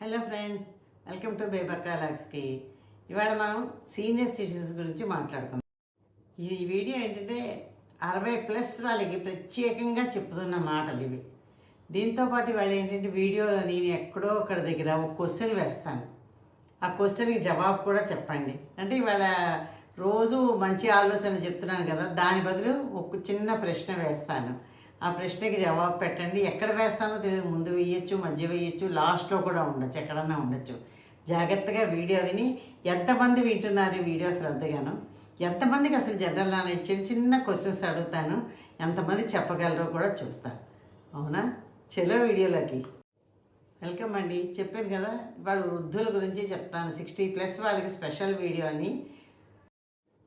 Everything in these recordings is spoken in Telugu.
హలో ఫ్రెండ్స్ వెల్కమ్ టు బేబర్కాలాక్స్కి ఇవాళ మనం సీనియర్ సిటిజన్స్ గురించి మాట్లాడుకుందాం. ఈ వీడియో ఏంటంటే అరవై ప్లస్ వాళ్ళకి ప్రత్యేకంగా చెప్తున్న మాటలు ఇవి. దీంతో పాటు ఏంటంటే వీడియోలో నేను ఎక్కడో ఒకరి దగ్గర ఒక క్వశ్చన్ వేస్తాను. ఆ క్వశ్చన్కి జవాబు కూడా చెప్పండి. అంటే ఇవాళ రోజు మంచి ఆలోచన చెప్తున్నాను కదా దాని బదులు ఒక చిన్న ప్రశ్న వేస్తాను. ఆ ప్రశ్నకి జవాబు పెట్టండి. ఎక్కడ వేస్తానో తెలియదు ముందు వేయచ్చు మధ్య వేయచ్చు లాస్ట్లో కూడా ఉండొచ్చు ఎక్కడన్నా ఉండొచ్చు. జాగ్రత్తగా వీడియో విని ఎంతమంది వింటున్నారు ఈ వీడియో శ్రద్ధగాను? ఎంతమందికి అసలు జనరల్ నాలెడ్జ్ చిన్న చిన్న క్వశ్చన్స్ అడుగుతాను. ఎంతమంది చెప్పగలరో కూడా చూస్తాను. అవునా? చలో వీడియోలోకి. వెల్కమ్ అండి. చెప్పాను కదా వాళ్ళు వృద్ధుల గురించి చెప్తాను. సిక్స్టీ ప్లస్ వాళ్ళకి స్పెషల్ వీడియో అని.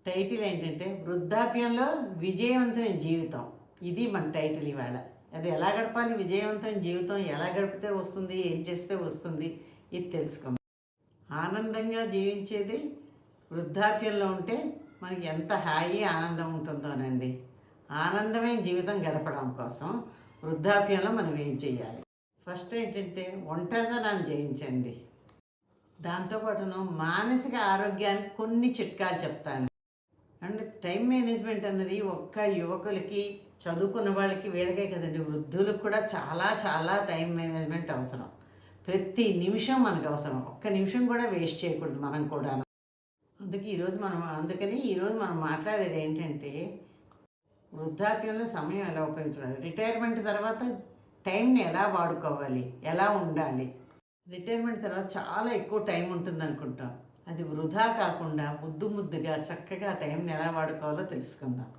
టైటిల్ ఏంటంటే వృద్ధాప్యంలో విజయవంతమైన జీవితం. ఇది మన టైటిల్ ఇవాళ. అది ఎలా గడపాలి? విజయవంతం జీవితం ఎలా గడిపితే వస్తుంది? ఏం చేస్తే వస్తుంది? ఇది తెలుసుకుందాం. ఆనందంగా జీవించేది వృద్ధాప్యంలో ఉంటే మనకి ఎంత హాయి ఆనందం ఉంటుందోనండి ఆనందమైన జీవితం గడపడం కోసం వృద్ధాప్యంలో మనం ఏం చేయాలి? ఫస్ట్ ఏంటంటే ఒంటరితనాన్ని జయించండి. దాంతోపాటును మానసిక ఆరోగ్యానికి కొన్ని చిట్కాలు చెప్తాను. అండ్ టైం మేనేజ్మెంట్ అన్నది ఒక్క యువకులకి చదువుకున్న వాళ్ళకి వీళ్ళకే కదండి. వృద్ధులకు కూడా చాలా చాలా టైం మేనేజ్మెంట్ అవసరం. ప్రతి నిమిషం మనకు అవసరం. ఒక్క నిమిషం కూడా వేస్ట్ చేయకూడదు మనం కూడా అందుకే ఈరోజు మనం అందుకని ఈరోజు మనం మాట్లాడేది ఏంటంటే వృద్ధాప్యంలో సమయం ఎలా ఉపయోగించాలి రిటైర్మెంట్ తర్వాత టైంని ఎలా వాడుకోవాలి? ఎలా ఉండాలి? రిటైర్మెంట్ తర్వాత చాలా ఎక్కువ టైం ఉంటుంది అనుకుంటాం అది వృధా కాకుండా ముద్దు ముద్దుగా చక్కగా టైంని ఎలా వాడుకోవాలో తెలుసుకుందాం.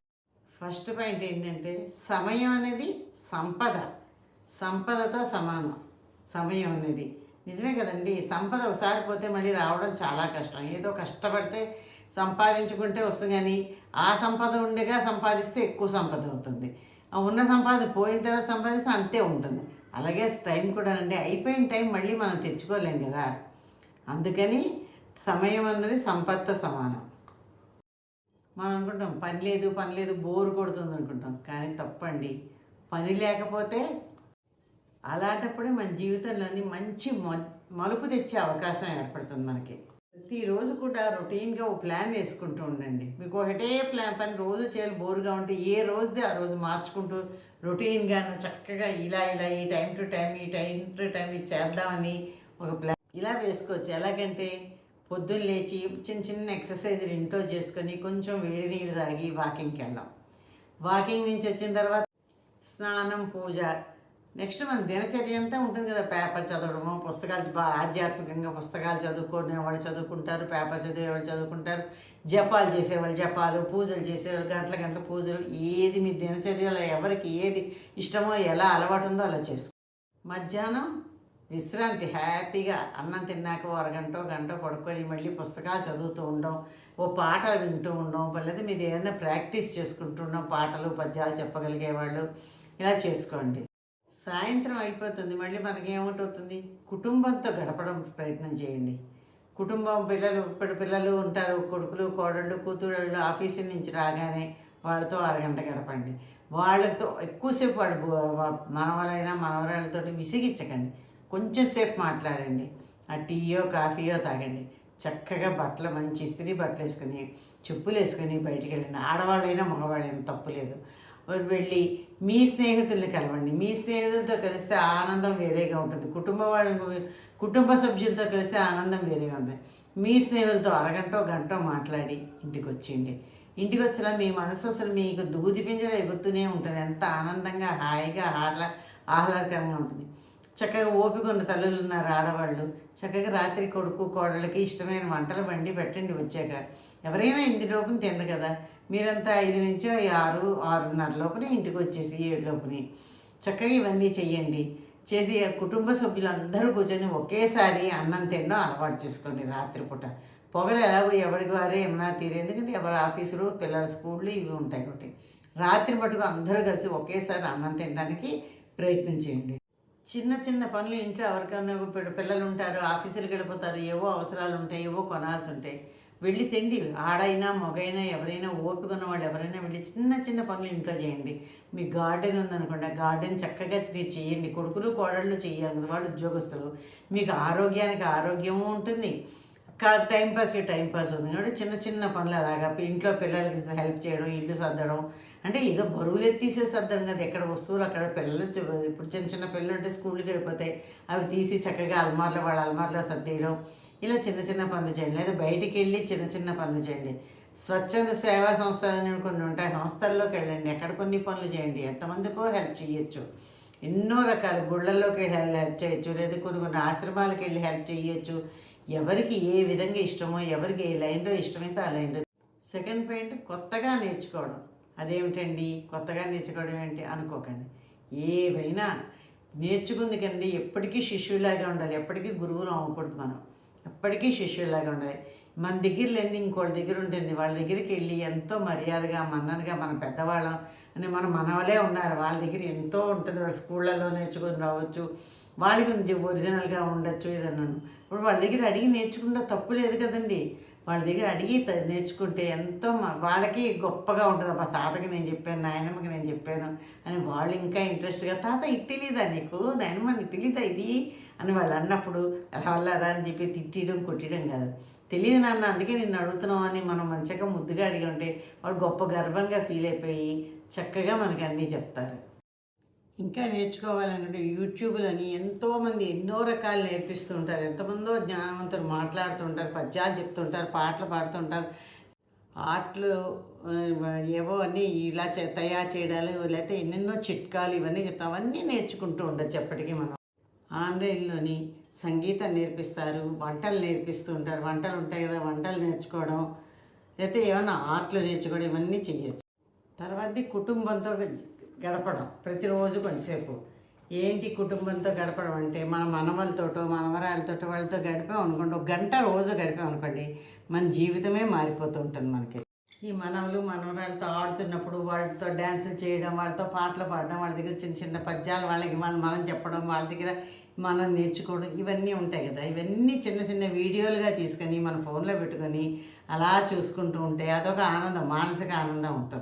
ఫస్ట్ పాయింట్ ఏంటంటే సమయం అనేది సంపద. సంపదతో సమానం. సమయం అనేది. నిజమే కదండి. సంపద ఒకసారి పోతే మళ్ళీ రావడం చాలా కష్టం. ఏదో కష్టపడితే సంపాదించుకుంటే వస్తుంది కానీ ఆ సంపద ఉండగా సంపాదిస్తే ఎక్కువ సంపద అవుతుంది. ఉన్న సంపాదన పోయిన తర్వాత సంపాదిస్తే అంతే ఉంటుంది. అలాగే టైం కూడా అండి అయిపోయిన టైం మళ్ళీ మనం తెచ్చుకోలేం కదా. అందుకని సమయం అన్నది సంపత్తో సమానం. మనం అనుకుంటాం పని లేదు పని లేదు బోరు కొడుతుంది అనుకుంటాం. కానీ తప్పండి. పని లేకపోతే అలాంటప్పుడే మన జీవితంలోని మంచి మలుపు తెచ్చే అవకాశం ఏర్పడుతుంది మనకి. ప్రతిరోజు కూడా రొటీన్గా ఓ ప్లాన్ వేసుకుంటూ ఉండండి. మీకు ఒకటే ప్లాన్ పని రోజు చేయాలి బోరుగా ఉంటే ఏ రోజుది ఆ రోజు మార్చుకుంటూ రొటీన్గాను చక్కగా ఇలా ఇలా ఈ టైం టు టైం ఈ టైం టు టైం ఇది చేద్దామని ఒక ప్లాన్. ఇలా వేసుకోవచ్చు. ఎలాగంటే పొద్దున్న లేచి చిన్న చిన్న ఎక్సర్సైజులు ఇంట్లో చేసుకొని కొంచెం వేడి నీళ్ళు తాగి వాకింగ్కి వెళ్ళాం. వాకింగ్ నుంచి వచ్చిన తర్వాత స్నానం పూజ. నెక్స్ట్ మన దినచర్య అంతా ఉంటుంది కదా పేపర్ చదవడము పుస్తకాలు బా- ఆధ్యాత్మికంగా పుస్తకాలు చదువుకునే వాళ్ళు చదువుకుంటారు పేపర్ చదివే వాళ్ళు చదువుకుంటారు జపాలు చేసేవాళ్ళు జపాలు పూజలు చేసేవాళ్ళు గంటల గంటల పూజలు ఏది మీ దినచర్యలో ఎవరికి ఏది ఇష్టమో ఎలా అలవాటు ఉందో అలా చేసుకో. మధ్యాహ్నం విశ్రాంతి హ్యాపీగా అన్నం తిన్నాక అరగంటో అరగంట గంట పడుకొని మళ్ళీ పుస్తకాలు చదువుతూ ఉండడం ఓ పాట వింటూ ఉండడం లేదా మీరు ఏదైనా ప్రాక్టీస్ చేసుకుంటూ ఉండడం పాటలు పద్యాలు చెప్పగలిగేవాళ్ళు ఇలా చేసుకోండి. సాయంత్రం అయిపోతుంది మళ్ళీ మనకి ఏమిటవుతుంది కుటుంబంతో గడపడం ప్రయత్నం చేయండి. కుటుంబం పిల్లలు ఇప్పుడు పిల్లలు ఉంటారు కొడుకులు కోడళ్ళు కూతుళ్ళు ఆఫీసు నుంచి రాగానే వాళ్ళతో అరగంట గడపండి. వాళ్ళతో ఎక్కువసేపు వాళ్ళు మనవలైనా మనవరాళ్ళతో విసిగించకండి. కొంచెం సేపు మాట్లాడండి. ఆ టీయో కాఫీయో తాగండి. చక్కగా బట్టలు మంచి ఇస్త్రీ బట్టలు వేసుకొని చెప్పులు వేసుకొని బయటికి వెళ్ళండి. ఆడవాళ్ళైనా మగవాళ్ళైనా తప్పు లేదు. వెళ్ళి మీ స్నేహితుల్ని కలవండి. మీ స్నేహితులతో కలిస్తే ఆనందం వేరేగా ఉంటుంది. కుటుంబ వాళ్ళ కుటుంబ సభ్యులతో కలిస్తే ఆనందం వేరేగా ఉంటుంది. మీ స్నేహితులతో అరగంటో గంటో మాట్లాడి ఇంటికి వచ్చేయండి. ఇంటికి వచ్చేలా మీ మనసు అసలు మీకు దూది పింజలు ఎగురుతూనే ఉంటుంది. ఎంత ఆనందంగా హాయిగా ఆహ్లా ఆహ్లాదకరంగా ఉంటుంది. చక్కగా ఓపిక ఉన్న తల్లులు ఉన్నారు ఆడవాళ్ళు. చక్కగా రాత్రి కొడుకు కోడళ్ళకి ఇష్టమైన వంటలు బండి పెట్టండి వచ్చాక. ఎవరైనా ఇంటి లోపల తినరు కదా. మీరంతా ఐదు నుంచి ఆరు ఆరున్నర లోపల ఇంటికి వచ్చేసి ఏడు లోపలి. చక్కగా ఇవన్నీ చెయ్యండి. చేసి కుటుంబ సభ్యులందరూ కూర్చొని ఒకేసారి అన్నం తినడం అలవాటు చేసుకోండి రాత్రిపూట. పొగలు ఎలాగో ఎవరికి వారే ఏమన్నా తీరు. ఎందుకంటే ఎవరి ఆఫీసులు పిల్లల స్కూళ్ళు ఇవి ఉంటాయి ఒకటి రాత్రి మటుకు అందరూ కలిసి ఒకేసారి అన్నం తినడానికి ప్రయత్నం చేయండి. చిన్న చిన్న పనులు ఇంట్లో ఎవరికైనా పిల్లలు ఉంటారు ఆఫీసులకు వెళ్ళిపోతారు ఏవో అవసరాలు ఉంటాయి ఏవో కొనాల్సి ఉంటాయి. వెళ్ళి తిండి ఆడైనా మగైనా ఎవరైనా ఓపిక ఉన్న ఎవరైనా వెళ్ళి చిన్న చిన్న పనులు ఇంట్లో చేయండి. మీ గార్డెన్ ఉందనుకోండి ఆ గార్డెన్ చక్కగా మీరు చేయండి. కొడుకులు కోడళ్ళు చేయాలి వాళ్ళు ఉద్యోగస్తులు. మీకు ఆరోగ్యానికి ఆరోగ్యము ఉంటుంది. కాదు టైంపాస్కి టైంపాస్ ఉంది. కాబట్టి చిన్న చిన్న పనులు అలాగా. ఇంట్లో పిల్లలకి హెల్ప్ చేయడం ఇల్లు సర్దడం. అంటే ఏదో బరువులు ఎత్తిసే సర్దడం కదా. ఎక్కడ వస్తువులు అక్కడ పిల్లలు ఇప్పుడు చిన్న చిన్న పిల్లలు ఉంటే స్కూల్కి వెళ్ళిపోతాయి. అవి తీసి చక్కగా అల్మార్లో వాళ్ళ అల్మార్లో సర్దేయడం. ఇలా చిన్న చిన్న పనులు చేయండి. లేదా బయటికి వెళ్ళి చిన్న చిన్న పనులు చేయండి. స్వచ్ఛంద సేవా సంస్థలు అనేవి కొన్ని ఉంటాయి. సంస్థల్లోకి వెళ్ళండి. ఎక్కడ కొన్ని పనులు చేయండి. ఎంతమందికో హెల్ప్ చేయొచ్చు. ఎన్నో రకాల గుళ్ళల్లోకి వెళ్ళి హెల్ప్ చేయొచ్చు. లేదా కొన్ని కొన్ని ఆశ్రమాలకు వెళ్ళి హెల్ప్ చేయొచ్చు. ఎవరికి ఏ విధంగా ఇష్టమో ఎవరికి ఏ లైన్లో ఇష్టమైతే ఆ లైన్లో సెకండ్ పాయింట్ కొత్తగా నేర్చుకోవడం. అదేమిటండి? కొత్తగా నేర్చుకోవడం ఏంటి? అనుకోకండి. ఏవైనా నేర్చుకుంది కండి ఎప్పటికీ శిష్యులాగా ఉండాలి. ఎప్పటికీ గురువులు అవ్వకూడదు మనం. ఎప్పటికీ శిష్యులాగా ఉండాలి. మన దగ్గర లేని ఇంకోటి దగ్గర ఉంటుంది. వాళ్ళ దగ్గరికి వెళ్ళి ఎంతో మర్యాదగా మన్ననగా మన పెద్దవాళ్ళం అని మన మనవలే ఉన్నారు. వాళ్ళ దగ్గర ఎంతో ఉంటుంది. వాళ్ళు స్కూళ్ళలో నేర్చుకొని రావచ్చు. వాళ్ళకి కొంచెం ఒరిజినల్గా ఉండొచ్చు ఏదన్నాను. ఇప్పుడు వాళ్ళ దగ్గర అడిగి నేర్చుకుంటే తప్పు లేదు కదండి. వాళ్ళ దగ్గర అడిగి నేర్చుకుంటే ఎంతో వాళ్ళకి గొప్పగా ఉంటుంది. మా తాతకి నేను చెప్పాను నాయనమ్మకి నేను చెప్పాను అని వాళ్ళు ఇంకా ఇంట్రెస్ట్గా తాత ఇది తెలీదా నీకు? నాయనమ్మ నీకు తెలీదా ఇది? అని వాళ్ళు అన్నప్పుడు రావాలరా అని చెప్పి తిట్టడం కొట్టడం కాదు. తెలియదు నాన్న అందుకే నిన్ను అడుగుతున్నావు అని మనం మంచిగా ముద్దుగా అడిగి ఉంటే వాళ్ళు గొప్ప గర్వంగా ఫీల్ అయిపోయి చక్కగా మనకి అన్నీ చెప్తారు. ఇంకా నేర్చుకోవాలనుకుంటే యూట్యూబ్లని ఎంతోమంది ఎన్నో రకాలు నేర్పిస్తూ ఉంటారు ఎంతమందో జ్ఞానవంతులు మాట్లాడుతుంటారు పద్యాలు చెప్తుంటారు పాటలు పాడుతుంటారు. ఆటలు ఏవో అన్నీ ఇలా చే తయారు చేయడాలు లేకపోతే ఎన్నెన్నో చిట్కాలు ఇవన్నీ చెప్తాం. అవన్నీ నేర్చుకుంటూ ఉండొచ్చు ఎప్పటికీ మనం. ఆన్లైన్లోని సంగీతం నేర్పిస్తారు వంటలు నేర్పిస్తూ ఉంటారు. వంటలు ఉంటాయి కదా వంటలు నేర్చుకోవడం లేకపోతే ఏమైనా ఆర్ట్లు నేర్చుకోవడం ఇవన్నీ చేయొచ్చు తర్వాత కుటుంబంతో గడపడం ప్రతిరోజు కొంచెంసేపు ఏంటి కుటుంబంతో గడపడం అంటే మన మనవలతోటో మనవరాలతోటో వాళ్ళతో గడిపాం అనుకోండి ఒక గంట రోజు గడిపాం అనుకోండి మన జీవితమే మారిపోతూ ఉంటుంది మనకి. ఈ మనవలు మనవరాలతో ఆడుతున్నప్పుడు వాళ్ళతో డ్యాన్సులు చేయడం వాళ్ళతో పాటలు పాడడం వాళ్ళ దగ్గర చిన్న చిన్న పద్యాలు వాళ్ళకి మనం మనం చెప్పడం వాళ్ళ దగ్గర మనం నేర్చుకోవడం ఇవన్నీ ఉంటాయి కదా. ఇవన్నీ చిన్న చిన్న వీడియోలుగా తీసుకొని మన ఫోన్లో పెట్టుకొని అలా చూసుకుంటూ ఉంటే అదొక ఆనందం మానసిక ఆనందం ఉంటుంది.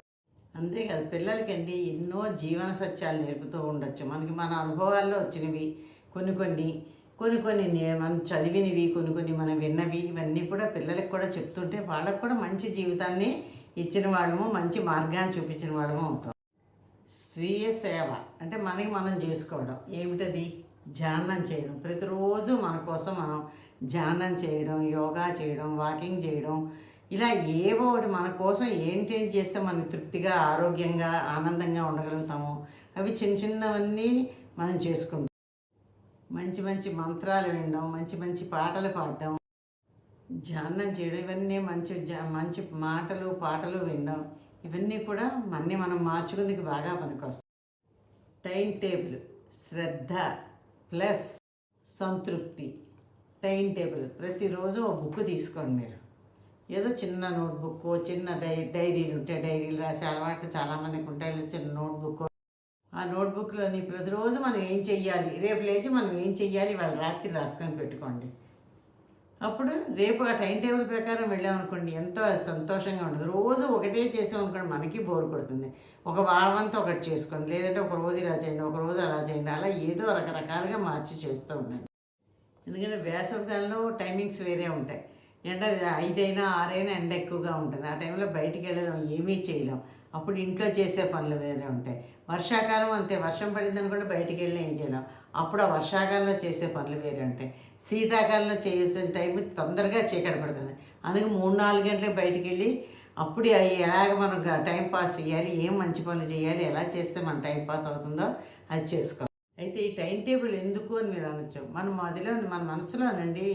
అంతేకాదు పిల్లలకండి ఎన్నో జీవన సత్యాలు నేర్పుతూ ఉండొచ్చు. మనకి మన అనుభవాల్లో వచ్చినవి కొన్ని కొన్ని కొన్ని కొన్ని నే- మనం చదివినవి కొన్ని కొన్ని మనం విన్నవి ఇవన్నీ కూడా పిల్లలకు కూడా చెప్తుంటే వాళ్ళకు కూడా మంచి జీవితాన్ని ఇచ్చిన వాళ్ళము మంచి మార్గాన్ని చూపించిన వాళ్ళము అవుతాం. స్వీయ సేవ అంటే మనకి మనం చేసుకోవడం. ఏమిటది? ధ్యానం చేయడం. ప్రతిరోజు మన కోసం మనం ధ్యానం చేయడం యోగా చేయడం వాకింగ్ చేయడం ఇలా ఏవో ఒకటి మన కోసం ఏంటేంటి చేస్తే మనం తృప్తిగా ఆరోగ్యంగా ఆనందంగా ఉండగలుగుతామో అవి చిన్న చిన్నవన్నీ మనం చేసుకుంటాం. మంచి మంచి మంత్రాలు వినడం మంచి మంచి పాటలు పాడడం ధ్యానం చేయడం ఇవన్నీ మంచి మంచి మాటలు పాటలు వినడం ఇవన్నీ కూడా మన్ని మనం మార్చుకుందుకు బాగా పనికొస్తాయి. టైం టేబుల్ శ్రద్ధ ప్లస్ సంతృప్తి. టైం టేబుల్ ప్రతిరోజు ఒక బుక్ తీసుకోండి మీరు. ఏదో చిన్న నోట్బుక్ చిన్న డై డైరీలు ఉంటే డైరీలు రాసే అలవాటు చాలామందికి ఉంటాయి. చిన్న నోట్బుక్. ఆ నోట్బుక్లోని ప్రతిరోజు మనం ఏం చెయ్యాలి? రేపు లేచి మనం ఏం చెయ్యాలి? వాళ్ళ రాత్రి రాసుకొని పెట్టుకోండి. అప్పుడు రేపు ఆ టైం టేబుల్ ప్రకారం వెళ్ళామనుకోండి ఎంతో సంతోషంగా ఉంటుంది రోజు ఒకటే చేసామనుకోండి మనకి బోర్ కొడుతుంది. ఒక వారం అంతా ఒకటి చేసుకోండి. లేదంటే ఒక రోజు ఇలా చేయండి ఒక రోజు అలా చేయండి. అలా ఏదో రకరకాలుగా మార్చి చేస్తూ ఉండండి. ఎందుకంటే వేసవికాలంలో టైమింగ్స్ వేరే ఉంటాయి. ఎండ ఐదైనా ఆరైనా ఎండ ఎక్కువగా ఉంటుంది. ఆ టైంలో బయటికి వెళ్ళలేం ఏమీ చేయలేం. అప్పుడు ఇంట్లో చేసే పనులు వేరే ఉంటాయి. వర్షాకాలం అంతే. వర్షం పడింది అనుకుంటే బయటికి వెళ్ళి ఏం చేయలేం. అప్పుడు ఆ వర్షాకాలంలో చేసే పనులు వేరే ఉంటాయి. శీతాకాలంలో చేయాల్సిన టైం తొందరగా చీకటి పడుతుంది. అందుకే మూడు నాలుగు గంటలకు బయటికి వెళ్ళి అప్పుడు అవి ఎలాగ మనం టైం పాస్ చేయాలి ఏం మంచి పనులు చేయాలి ఎలా చేస్తే మన టైం పాస్ అవుతుందో అది చేసుకోవాలి. అయితే ఈ టైం టేబుల్ ఎందుకు అని మీరు అనొచ్చు. మన అదిలో మన మనసులోనండి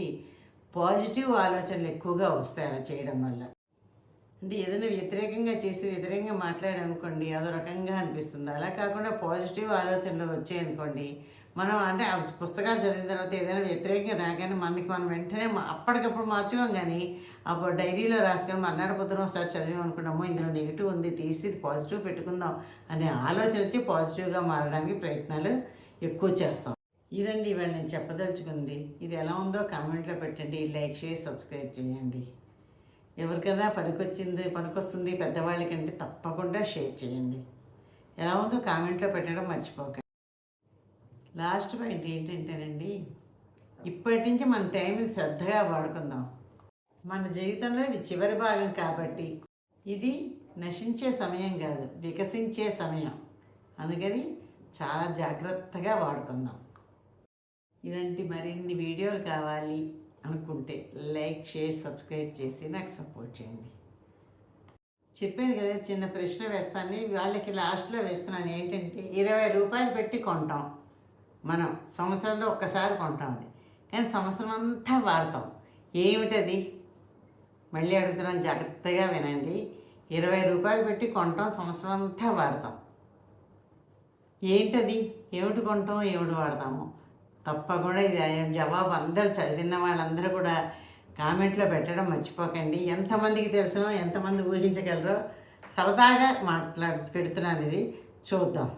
పాజిటివ్ ఆలోచనలు ఎక్కువగా వస్తాయి అలా చేయడం వల్ల. అంటే ఏదైనా వ్యతిరేకంగా చేసి వ్యతిరేకంగా మాట్లాడనుకోండి అదో రకంగా అనిపిస్తుంది. అలా కాకుండా పాజిటివ్ ఆలోచనలు వచ్చాయనుకోండి మనం అంటే ఆ పుస్తకాలు చదివిన తర్వాత ఏదైనా వ్యతిరేకంగా రాగానే మనకి మనం వెంటనే అప్పటికప్పుడు మార్చుకోం కానీ అప్పుడు డైరీలో రాసుకొని మర్నాడు పొద్దున ఒకసారి చదివాం అనుకున్నాము ఇందులో నెగిటివ్ ఉంది తీసి పాజిటివ్ పెట్టుకుందాం అనే ఆలోచన వచ్చి పాజిటివ్గా మారడానికి ప్రయత్నాలు ఎక్కువ చేస్తాం. ఇదండి ఇవాళ నేను చెప్పదలుచుకుంది. ఇది ఎలా ఉందో కామెంట్లో పెట్టండి. లైక్ చేసి సబ్స్క్రైబ్ చేయండి. ఎవరికైనా పనికొచ్చింది పనికొస్తుంది పెద్దవాళ్ళకంటే తప్పకుండా షేర్ చేయండి. ఎలా ఉందో కామెంట్లో పెట్టడం మర్చిపోకండి. లాస్ట్ పాయింట్ ఏంటంటేనండి ఇప్పటి నుంచి మన టైంని శ్రద్ధగా వాడుకుందాం. మన జీవితంలో ఇది చివరి భాగం కాబట్టి ఇది నశించే సమయం కాదు వికసించే సమయం. అందుకని చాలా జాగ్రత్తగా వాడుకుందాం. ఇలాంటి మరిన్ని వీడియోలు కావాలి అనుకుంటే లైక్ షేర్ సబ్స్క్రైబ్ చేసి నాకు సపోర్ట్ చేయండి. చెప్పాను కదా చిన్న ప్రశ్న వేస్తాను. వాళ్ళకి లాస్ట్లో వేస్తున్నాను. ఏంటంటే ఇరవై రూపాయలు పెట్టి కొంటాం. మనం సంవత్సరంలో ఒక్కసారి కొంటాం అది. కానీ సంవత్సరం అంతా వాడతాం. ఏమిటది? మళ్ళీ అడుగుతున్నాను జాగ్రత్తగా వినండి. ఇరవై రూపాయలు పెట్టి కొంటాం సంవత్సరం అంతా వాడతాం. ఏంటది? ఏమిటి కొంటాం? ఏమిటి వాడతాము? తప్పకుండా ఇది జవాబు అందరు చదివిన వాళ్ళందరూ కూడా కామెంట్లో పెట్టడం మర్చిపోకండి. ఎంతమందికి తెలుసునో ఎంతమంది ఊహించగలరో సరదాగా మాట్లాడి పెడుతున్నాను ఇది. చూద్దాం.